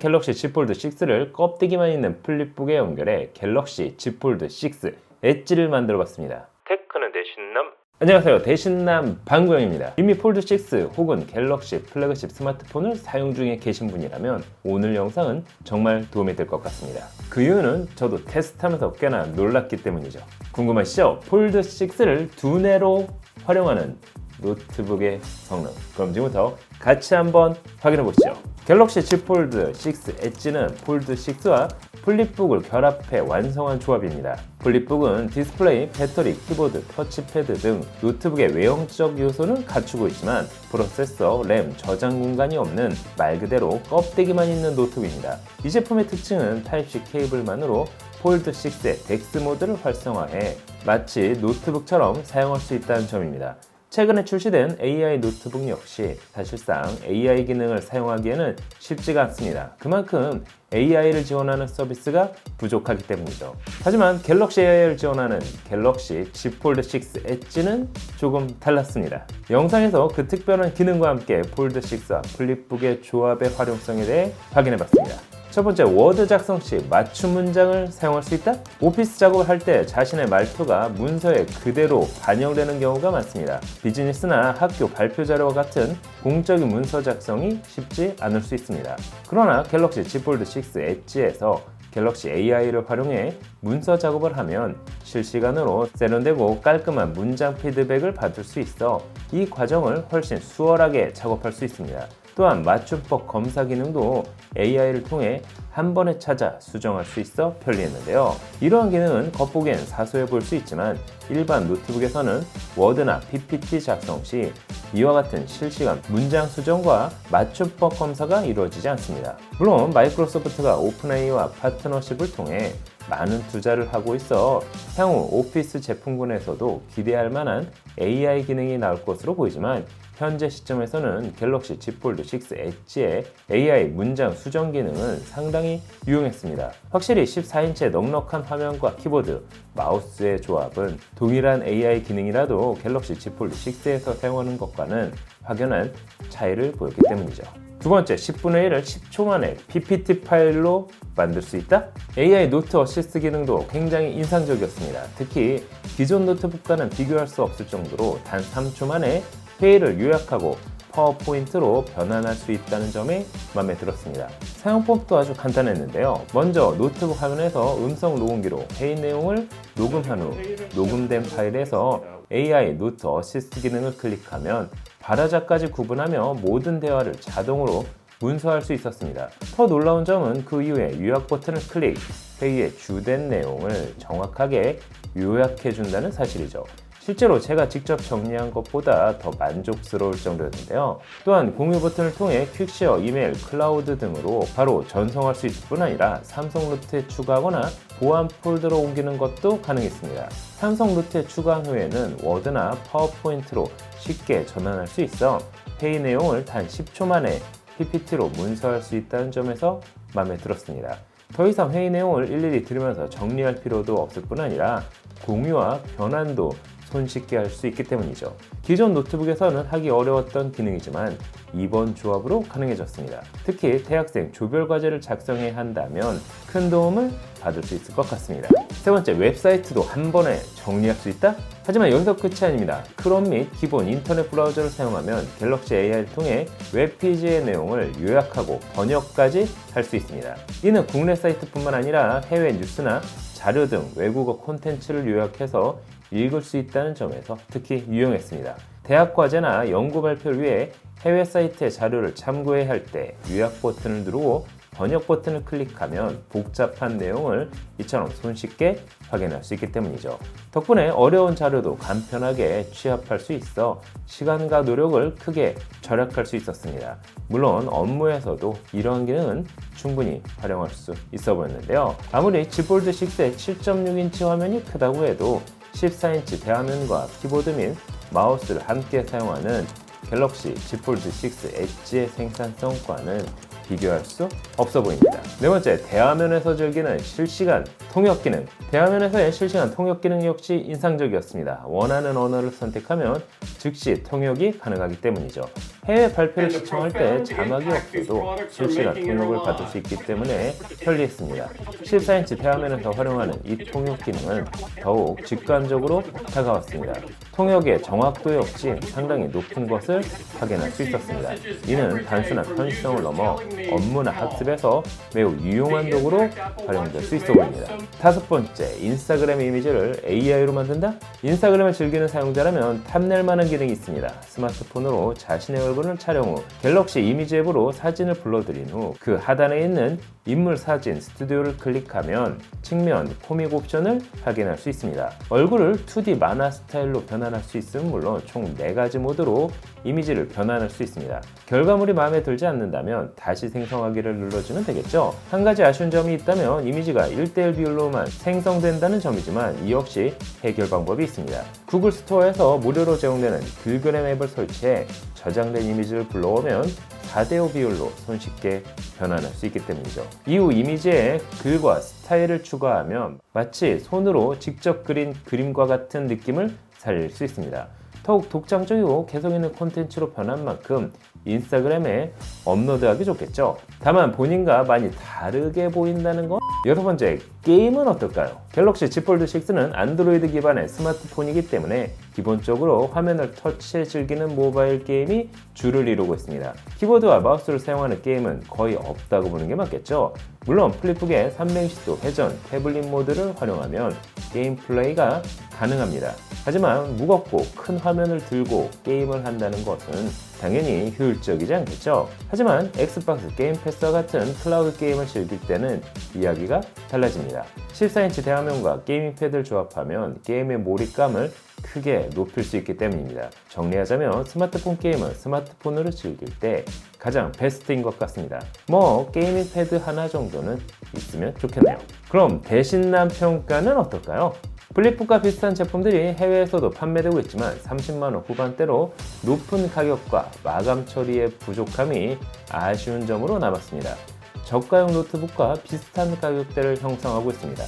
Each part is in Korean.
갤럭시 Z 폴드 6를 껍데기만 있는 플립북에 연결해 갤럭시 Z 폴드 6 엣지를 만들어 봤습니다. 테크는 대신남? 안녕하세요. 대신남 방구영입니다. 이미 폴드 6 혹은 갤럭시 플래그십 스마트폰을 사용 중에 계신 분이라면 오늘 영상은 정말 도움이 될 것 같습니다. 그 이유는 저도 테스트하면서 꽤나 놀랐기 때문이죠. 궁금하시죠? 폴드 6를 두뇌로 활용하는 노트북의 성능. 그럼 지금부터 같이 한번 확인해 보시죠. 갤럭시 Z 폴드 6 엣지는 폴드 6와 플립북을 결합해 완성한 조합입니다. 플립북은 디스플레이, 배터리, 키보드, 터치패드 등 노트북의 외형적 요소는 갖추고 있지만 프로세서, 램, 저장 공간이 없는 말 그대로 껍데기만 있는 노트북입니다. 이 제품의 특징은 타입C 케이블만으로 폴드 6의 덱스 모드를 활성화해 마치 노트북처럼 사용할 수 있다는 점입니다. 최근에 출시된 AI 노트북 역시 사실상 AI 기능을 사용하기에는 쉽지가 않습니다. 그만큼 AI를 지원하는 서비스가 부족하기 때문이죠. 하지만 갤럭시 AI를 지원하는 갤럭시 Z 폴드 6 엣지는 조금 달랐습니다. 영상에서 그 특별한 기능과 함께 폴드 6와 플립북의 조합의 활용성에 대해 확인해 봤습니다. 첫 번째, 워드 작성 시 맞춤 문장을 사용할 수 있다? 오피스 작업을 할 때 자신의 말투가 문서에 그대로 반영되는 경우가 많습니다. 비즈니스나 학교 발표 자료와 같은 공적인 문서 작성이 쉽지 않을 수 있습니다. 그러나 갤럭시 Z 폴드 6 엣지에서 갤럭시 AI를 활용해 문서 작업을 하면 실시간으로 세련되고 깔끔한 문장 피드백을 받을 수 있어 이 과정을 훨씬 수월하게 작업할 수 있습니다. 또한 맞춤법 검사 기능도 AI를 통해 한 번에 찾아 수정할 수 있어 편리했는데요. 이러한 기능은 겉보기엔 사소해 보일 수 있지만 일반 노트북에서는 워드나 PPT 작성 시 이와 같은 실시간 문장 수정과 맞춤법 검사가 이루어지지 않습니다. 물론 마이크로소프트가 오픈AI와 파트너십을 통해 많은 투자를 하고 있어 향후 오피스 제품군에서도 기대할 만한 AI 기능이 나올 것으로 보이지만 현재 시점에서는 갤럭시 Z 폴드 6 엣지의 AI 문장 수정 기능은 상당히 유용했습니다. 확실히 14인치의 넉넉한 화면과 키보드, 마우스의 조합은 동일한 AI 기능이라도 갤럭시 Z 폴드 6에서 사용하는 것과는 확연한 차이를 보였기 때문이죠. 두 번째, 10분의 1을 10초 만에 PPT 파일로 만들 수 있다? AI 노트 어시스트 기능도 굉장히 인상적이었습니다. 특히 기존 노트북과는 비교할 수 없을 정도로 단 3초 만에 회의를 요약하고 파워포인트로 변환할 수 있다는 점이 마음에 들었습니다. 사용법도 아주 간단했는데요. 먼저 노트북 화면에서 음성 녹음기로 회의 내용을 녹음한 후 녹음된 파일에서 AI 노트 어시스트 기능을 클릭하면 발화자까지 구분하며 모든 대화를 자동으로 문서할 수 있었습니다. 더 놀라운 점은 그 이후에 요약 버튼을 클릭, 회의의 주된 내용을 정확하게 요약해 준다는 사실이죠. 실제로 제가 직접 정리한 것보다 더 만족스러울 정도였는데요. 또한 공유 버튼을 통해 퀵쉐어, 이메일, 클라우드 등으로 바로 전송할 수 있을 뿐 아니라 삼성 루트에 추가하거나 보안 폴더로 옮기는 것도 가능했습니다. 삼성 루트에 추가한 후에는 워드나 파워포인트로 쉽게 전환할 수 있어 회의 내용을 단 10초 만에 PPT로 문서할 수 있다는 점에서 마음에 들었습니다. 더 이상 회의 내용을 일일이 들으면서 정리할 필요도 없을 뿐 아니라 공유와 변환도 손쉽게 할 수 있기 때문이죠. 기존 노트북에서는 하기 어려웠던 기능이지만 이번 조합으로 가능해졌습니다. 특히 대학생 조별 과제를 작성해야 한다면 큰 도움을 받을 수 있을 것 같습니다. 세 번째, 웹사이트도 한 번에 정리할 수 있다? 하지만 여기서 끝이 아닙니다. 크롬 및 기본 인터넷 브라우저를 사용하면 갤럭시 AI를 통해 웹페이지의 내용을 요약하고 번역까지 할 수 있습니다. 이는 국내 사이트뿐만 아니라 해외 뉴스나 자료 등 외국어 콘텐츠를 요약해서 읽을 수 있다는 점에서 특히 유용했습니다. 대학 과제나 연구 발표를 위해 해외 사이트의 자료를 참고해야 할 때 요약 버튼을 누르고 번역 버튼을 클릭하면 복잡한 내용을 이처럼 손쉽게 확인할 수 있기 때문이죠. 덕분에 어려운 자료도 간편하게 취합할 수 있어 시간과 노력을 크게 절약할 수 있었습니다. 물론 업무에서도 이러한 기능은 충분히 활용할 수 있어 보였는데요. 아무리 지폴드 6의 7.6인치 화면이 크다고 해도 14인치 대화면과 키보드 및 마우스를 함께 사용하는 갤럭시 Z 폴드 6 엣지의 생산성과는 비교할 수 없어 보입니다. 네 번째, 대화면에서 즐기는 실시간 통역 기능. 대화면에서의 실시간 통역 기능 역시 인상적이었습니다. 원하는 언어를 선택하면 즉시 통역이 가능하기 때문이죠. 해외 발표를 시청할 때 자막이 없어도 실시간 통역을 받을 수 있기 때문에 편리했습니다. 14인치 대화면에서 활용하는 이 통역 기능은 더욱 직관적으로 다가왔습니다. 통역의 정확도 역시 상당히 높은 것을 확인할 수 있었습니다. 이는 단순한 편의성을 넘어 업무나 학습에서 매우 유용한 도구로 활용될 수 있어 보입니다. 다섯 번째, 인스타그램 이미지를 AI로 만든다? 인스타그램을 즐기는 사용자라면 탐낼 만한 기능이 있습니다. 스마트폰으로 자신의 얼굴 을 촬영 후 갤럭시 이미지 앱으로 사진을 불러들인 후 그 하단에 있는 인물 사진 스튜디오를 클릭하면 측면 코믹 옵션을 확인할 수 있습니다. 얼굴을 2D 만화 스타일로 변환할 수 있으면 물론 총 4가지 모드로 이미지를 변환할 수 있습니다. 결과물이 마음에 들지 않는다면 다시 생성하기를 눌러주면 되겠죠. 한 가지 아쉬운 점이 있다면 이미지가 1대1 비율로만 생성된다는 점이지만 이 역시 해결 방법이 있습니다. 구글 스토어에서 무료로 제공되는 글그램 앱을 설치해 저장된 이미지를 불러오면 4대5 비율로 손쉽게 변환할 수 있기 때문이죠. 이후 이미지에 글과 스타일을 추가하면 마치 손으로 직접 그린 그림과 같은 느낌을 살릴 수 있습니다. 더욱 독창적이고 개성 있는 콘텐츠로 변한 만큼 인스타그램에 업로드하기 좋겠죠. 다만 본인과 많이 다르게 보인다는 건 여섯 번째, 게임은 어떨까요? 갤럭시 Z 폴드 6는 안드로이드 기반의 스마트폰이기 때문에 기본적으로 화면을 터치해 즐기는 모바일 게임이 주를 이루고 있습니다. 키보드와 마우스를 사용하는 게임은 거의 없다고 보는 게 맞겠죠. 물론 플립북의 360도 회전 태블릿 모드를 활용하면 게임 플레이가 가능합니다. 하지만 무겁고 큰 화면을 들고 게임을 한다는 것은 당연히 효율적이지 않겠죠. 하지만 엑스박스 게임 패스와 같은 클라우드 게임을 즐길 때는 이야기가 달라집니다. 14인치 대화면과 게이밍 패드를 조합하면 게임의 몰입감을 크게 높일 수 있기 때문입니다. 정리하자면 스마트폰 게임은 스마트폰으로 즐길 때 가장 베스트인 것 같습니다. 뭐 게이밍 패드 하나 정도는 있으면 좋겠네요. 그럼 대신남 평가는 어떨까요? 플립북과 비슷한 제품들이 해외에서도 판매되고 있지만 30만원 후반대로 높은 가격과 마감 처리의 부족함이 아쉬운 점으로 남았습니다. 저가형 노트북과 비슷한 가격대를 형성하고 있습니다.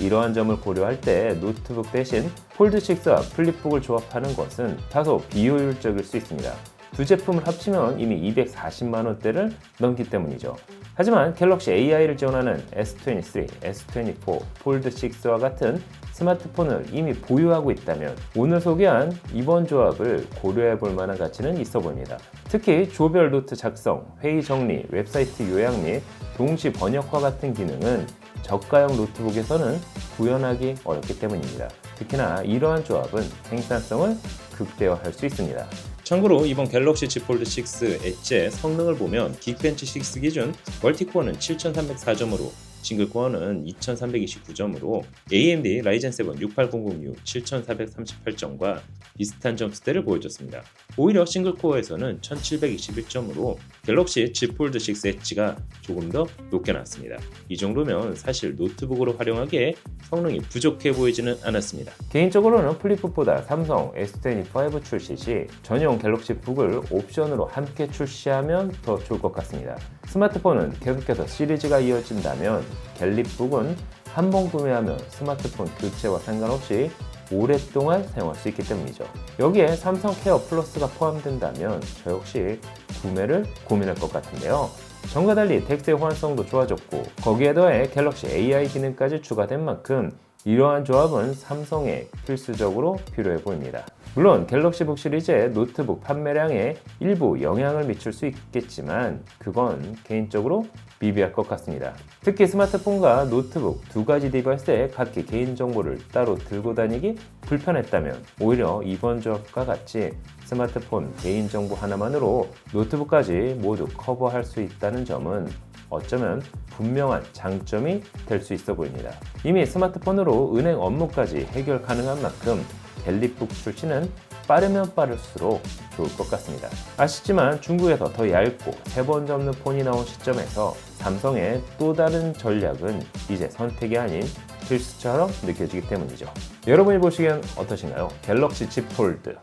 이러한 점을 고려할 때 노트북 대신 폴드6와 플립북을 조합하는 것은 다소 비효율적일 수 있습니다. 두 제품을 합치면 이미 240만 원대를 넘기 때문이죠. 하지만 갤럭시 AI를 지원하는 S23, S24, 폴드 6와 같은 스마트폰을 이미 보유하고 있다면 오늘 소개한 이번 조합을 고려해 볼 만한 가치는 있어 보입니다. 특히 조별 노트 작성, 회의 정리, 웹사이트 요약 및 동시 번역과 같은 기능은 저가형 노트북에서는 구현하기 어렵기 때문입니다. 특히나 이러한 조합은 생산성을 극대화할 수 있습니다. 참고로 이번 갤럭시 Z 폴드 6 엣지의 성능을 보면 긱벤치 6 기준 멀티코어는 7304점으로 싱글코어는 2329점으로 AMD 라이젠 7 68006 7438점과 비슷한 점수대를 보여줬습니다. 오히려 싱글코어에서는 1721점으로 갤럭시 Z 폴드 6 엣지가 조금 더 높게 나왔습니다. 이 정도면 사실 노트북으로 활용하기에 성능이 부족해 보이지는 않았습니다. 개인적으로는 플립북보다 삼성 S25 출시 시 전용 갤럭시 북을 옵션으로 함께 출시하면 더 좋을 것 같습니다. 스마트폰은 계속해서 시리즈가 이어진다면 갤립북은 한 번 구매하면 스마트폰 교체와 상관없이 오랫동안 사용할 수 있기 때문이죠. 여기에 삼성 케어 플러스가 포함된다면 저 역시 구매를 고민할 것 같은데요. 전과 달리 텍스트의 호환성도 좋아졌고 거기에 더해 갤럭시 AI 기능까지 추가된 만큼 이러한 조합은 삼성에 필수적으로 필요해 보입니다. 물론 갤럭시북 시리즈의 노트북 판매량에 일부 영향을 미칠 수 있겠지만 그건 개인적으로 미비할 것 같습니다. 특히 스마트폰과 노트북 두 가지 디바이스에 각기 개인정보를 따로 들고 다니기 불편했다면 오히려 이번 조합과 같이 스마트폰 개인정보 하나만으로 노트북까지 모두 커버할 수 있다는 점은 어쩌면 분명한 장점이 될 수 있어 보입니다. 이미 스마트폰으로 은행 업무까지 해결 가능한 만큼 갤립북 출시는 빠르면 빠를수록 좋을 것 같습니다. 아쉽지만 중국에서 더 얇고 세 번 접는 폰이 나온 시점에서 삼성의 또 다른 전략은 이제 선택이 아닌 필수처럼 느껴지기 때문이죠. 여러분이 보시기엔 어떠신가요? 갤럭시 Z 폴드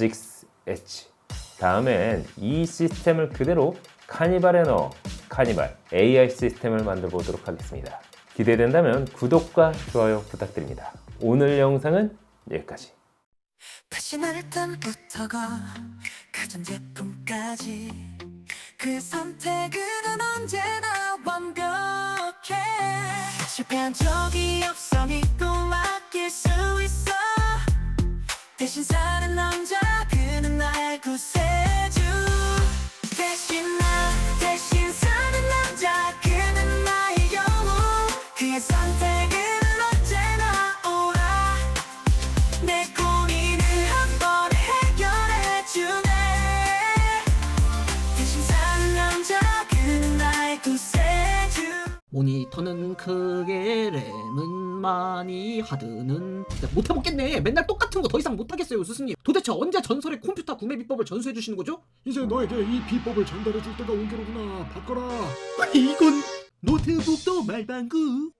6 엣지 다음엔 이 시스템을 그대로 카니발에 넣어 카니발 AI 시스템을 만들어 보도록 하겠습니다. 기대된다면 구독과 좋아요 부탁드립니다. 오늘 영상은 여기까지. 다시 날 땐부터가 가전제품까지. 그 선택은 언제나 완벽해. 실패한 적이 없어 믿고 맡길 수 있어. 대신 사는 남자 그는 나의 구세 모니터는 크게 램은 많이 하드는 진짜 못해먹겠네. 맨날 똑같은 거 더 이상 못하겠어요 스승님. 도대체 언제 전설의 컴퓨터 구매 비법을 전수해 주시는 거죠? 이제 너에게 이 비법을 전달해 줄 때가 온 게로구나. 바꿔라. 이건 노트북도 말방구